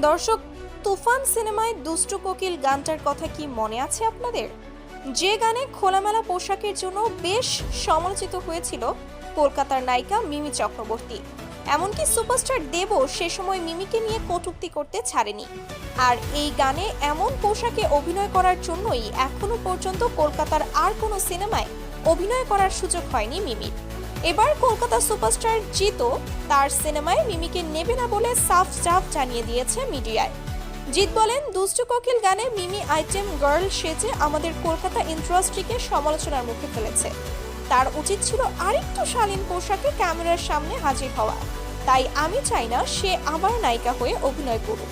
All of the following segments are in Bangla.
দর্শক, তুফান সিনেমায় দুষ্টু কোকিল গানটার কথা কি মনে আছে আপনাদের? যে গানে খোলামেলা পোশাকের জন্য বেশ সমালোচিত হয়েছিল কলকাতার নায়িকা মিমি চক্রবর্তী। এমনকি সুপারস্টার দেবও সে সময় মিমিকে নিয়ে কটূক্তি করতে ছাড়েনি। আর এই গানে এমন পোশাকে অভিনয় করার জন্যই এখনও পর্যন্ত কলকাতার আর কোনো সিনেমায় অভিনয় করার সুযোগ হয়নি মিমির। এবার কলকাতা সুপারস্টার জিতো তার সিনেমায় মিমিকে নেবে না বলে সাফ সাফ জানিয়ে দিয়েছে মিডিয়ায়। জিৎ বলেন, দুষ্টু কোকিল গানে মিমি আইটেম গার্ল সেজে আমাদের কলকাতা ইন্ডাস্ট্রিকে সমালোচনার মুখে ফেলেছে। তার উচিত ছিল আরেকটু শালীন পোশাকে ক্যামেরার সামনে হাজির হওয়া। তাই আমি চাই না সে আবার নায়িকা হয়ে অভিনয় করুক।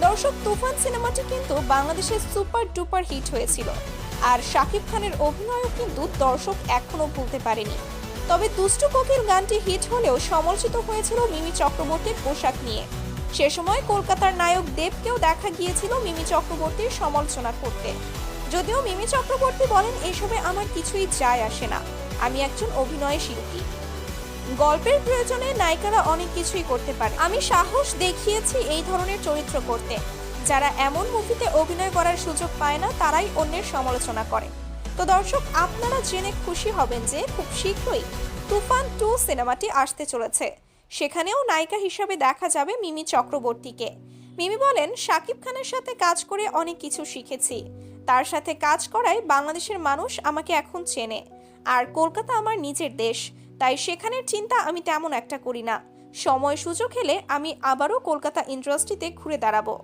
দর্শক, তুফান সিনেমাটি কিন্তু বাংলাদেশে সুপার ডুপার হিট হয়েছিল। আর শাকিব খানের অভিনয়ও কিন্তু দর্শক এখনও ভুলতে পারেনি। তবে দুষ্টু কোকিল গানটি হিট হলেও সমালোচিত হয়েছিল মিমি চক্রবর্তীর পোশাক নিয়ে। সে সময় কলকাতার নায়ক দেবকেও দেখা গিয়েছিল মিমি চক্রবর্তীর সমালোচনা করতে। যদিও মিমি চক্রবর্তী বলেন, এসবে আমার কিছুই যায় আসে না। আমি একজন অভিনয় শিল্পী। গল্পের প্রয়োজনে নায়িকারা অনেক কিছুই করতে পারে। আমি সাহস দেখিয়েছি এই ধরনের চরিত্র করতে। যারা এমন মুভিতে অভিনয় করার সুযোগ পায় না, তারাই অন্যের সমালোচনা করে। তো দর্শক, আপনারা জেনে খুশি হবেন যে খুব শীঘ্রই তুফান টু সিনেমাটি আসতে চলেছে। সেখানেও নায়িকা হিসাবে দেখা যাবে মিমি চক্রবর্তীকে। মিমি বলেন শাকিব খানের সাথে কাজ করে অনেক কিছু শিখেছি। তার সাথে কাজ করায় বাংলাদেশের মানুষ আমাকে এখন চেনে। আর কলকাতা আমার নিজের দেশ, তাই সেখানের চিন্তা আমি তেমন একটা করি না। সময় সুযোগ হলে আমি আবারও কলকাতা ইন্ডাস্ট্রিতে ঘুরে দাঁড়াবো।